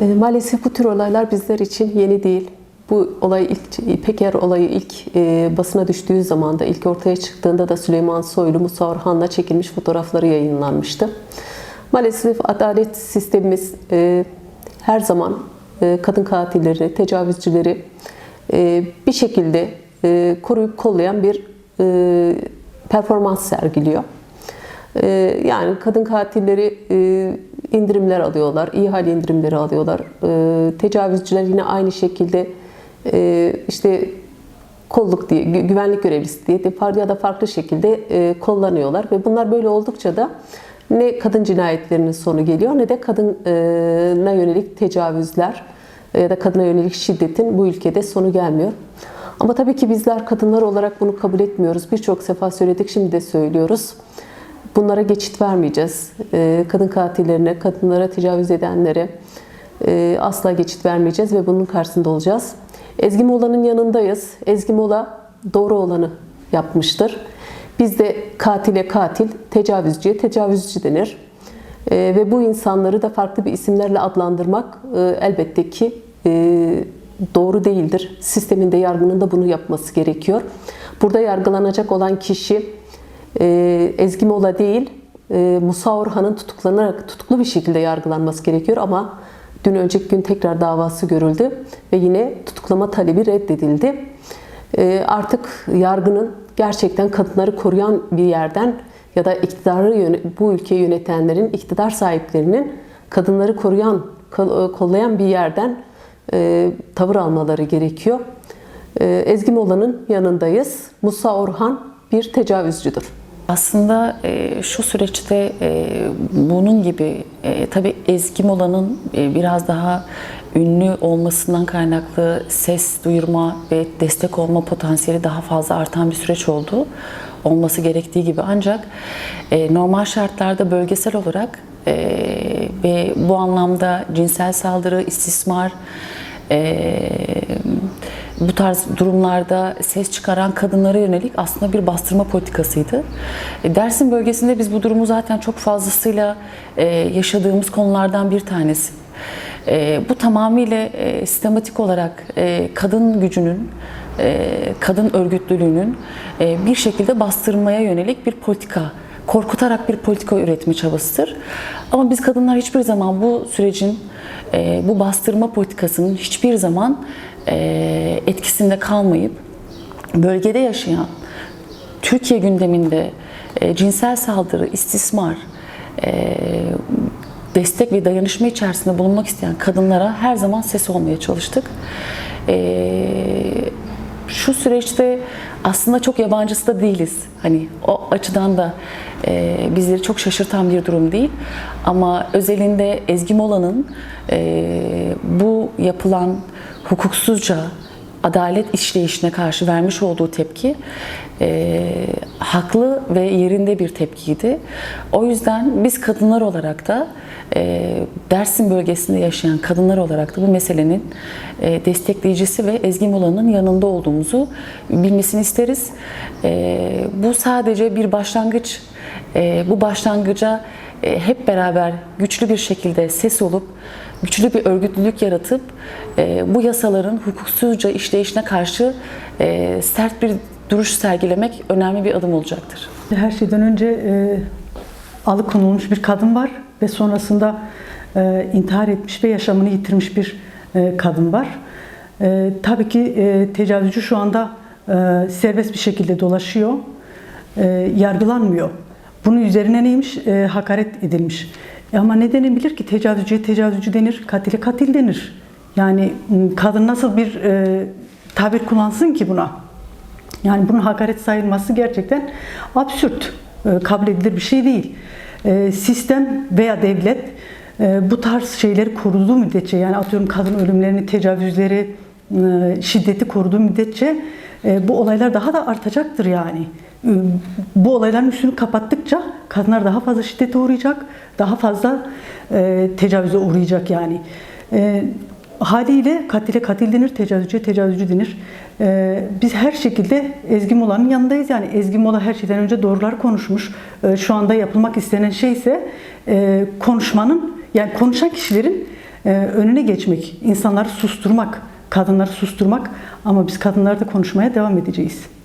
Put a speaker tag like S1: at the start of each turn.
S1: E, Maalesef bu tür olaylar bizler için yeni değil. Bu olay ilk Peker olayı ilk e, basına düştüğü zaman da ilk ortaya çıktığında da Süleyman Soylu Musa Orhan'la çekilmiş fotoğrafları yayınlanmıştı. Maalesef adalet sistemimiz e, her zaman e, kadın katilleri, tecavüzcüleri e, bir şekilde e, koruyup kollayan bir e, performans sergiliyor. Ee, Yani kadın katilleri e, indirimler alıyorlar, ihale indirimleri alıyorlar. Ee, Tecavüzcüler yine aynı şekilde e, işte kolluk diye, gü- güvenlik görevlisi diye ya da farklı şekilde e, kullanıyorlar ve bunlar böyle oldukça da ne kadın cinayetlerinin sonu geliyor ne de kadına yönelik tecavüzler ya da kadına yönelik şiddetin bu ülkede sonu gelmiyor. Ama tabii ki bizler kadınlar olarak bunu kabul etmiyoruz. Birçok sefa söyledik, şimdi de söylüyoruz. Bunlara geçit vermeyeceğiz. Ee, Kadın katillerine, kadınlara tecavüz edenlere e, asla geçit vermeyeceğiz ve bunun karşısında olacağız. Ezgi Mola'nın yanındayız. Ezgi Mola doğru olanı yapmıştır. Bizde katile katil, tecavüzcüye tecavüzcü denir. Ee, Ve bu insanları da farklı bir isimlerle adlandırmak e, elbette ki e, doğru değildir. Sisteminde, yargının da bunu yapması gerekiyor. Burada yargılanacak olan kişi e, Ezgi Mola değil, e, Musa Orhan'ın tutuklanarak tutuklu bir şekilde yargılanması gerekiyor ama dün önceki gün tekrar davası görüldü ve yine tutuklama talebi reddedildi. E, artık yargının gerçekten kadınları koruyan bir yerden ya da iktidarı bu ülkeyi yönetenlerin, iktidar sahiplerinin kadınları koruyan, kol- kollayan bir yerden e, tavır almaları gerekiyor. E, Ezgi Mola'nın yanındayız. Musa Orhan bir tecavüzcüdür.
S2: Aslında e, şu süreçte e, bunun gibi e, tabii Ezgi Mola'nın e, biraz daha ünlü olmasından kaynaklı ses duyurma ve destek olma potansiyeli daha fazla artan bir süreç oldu. Olması gerektiği gibi ancak e, normal şartlarda bölgesel olarak e, ve bu anlamda cinsel saldırı, istismar, e, bu tarz durumlarda ses çıkaran kadınlara yönelik aslında bir bastırma politikasıydı. E, Dersim bölgesinde biz bu durumu zaten çok fazlasıyla e, yaşadığımız konulardan bir tanesi. E, bu tamamıyla e, sistematik olarak kadın gücünün, kadın örgütlülüğünün bir şekilde bastırmaya yönelik bir politika korkutarak bir politika üretme çabasıdır. Ama biz kadınlar hiçbir zaman bu sürecin, bu bastırma politikasının hiçbir zaman etkisinde kalmayıp bölgede yaşayan, Türkiye gündeminde e, cinsel saldırı, istismar, e, destek ve dayanışma içerisinde bulunmak isteyen kadınlara her zaman ses olmaya çalıştık. E, şu süreçte aslında çok yabancısı da değiliz. Hani o açıdan da e, bizleri çok şaşırtan bir durum değil. Ama özelinde Ezgi Mola'nın e, bu yapılan hukuksuzca adalet işleyişine karşı vermiş olduğu tepki e, haklı ve yerinde bir tepkiydi. O yüzden biz kadınlar olarak da e, Dersim bölgesinde yaşayan kadınlar olarak da bu meselenin e, destekleyicisi ve Ezgi Mola'nın yanında olduğumuzu bilmesini isteriz. E, bu sadece bir başlangıç. E, bu başlangıca e, hep beraber güçlü bir şekilde ses olup güçlü bir örgütlülük yaratıp e, bu yasaların hukuksuzca işleyişine karşı e, sert bir duruş sergilemek önemli bir adım olacaktır.
S3: Her şeyden önce e, alıkonulmuş bir kadın var ve sonrasında e, intihar etmiş ve yaşamını yitirmiş bir e, kadın var. E, tabii ki e, tecavüzcü şu anda e, serbest bir şekilde dolaşıyor, e, yargılanmıyor. Bunun üzerine neymiş? E, hakaret edilmiş. E ama ne denebilir ki? Tecavüzcüye tecavüzcü denir, katile katil denir. Yani kadın nasıl bir e, tabir kullansın ki buna? Yani bunun hakaret sayılması gerçekten absürt, e, kabul edilir bir şey değil. E, Sistem veya devlet e, bu tarz şeyleri koruduğu müddetçe, yani atıyorum kadın ölümlerini, tecavüzleri, e, şiddeti koruduğu müddetçe e, bu olaylar daha da artacaktır yani. E, Bu olayların üstünü kapattıkça kadınlar daha fazla şiddete uğrayacak, daha fazla e, tecavüze uğrayacak yani. E, Haliyle katile katil denir, tecavüzcüye tecavüzcü denir. Ee, biz her şekilde Ezgi Mola'nın yanındayız. Yani Ezgi Mola her şeyden önce doğrular konuşmuş. Ee, şu anda yapılmak istenen şey ise e, konuşmanın, yani konuşan kişilerin e, önüne geçmek, insanları susturmak, kadınları susturmak ama biz kadınlar da konuşmaya devam edeceğiz.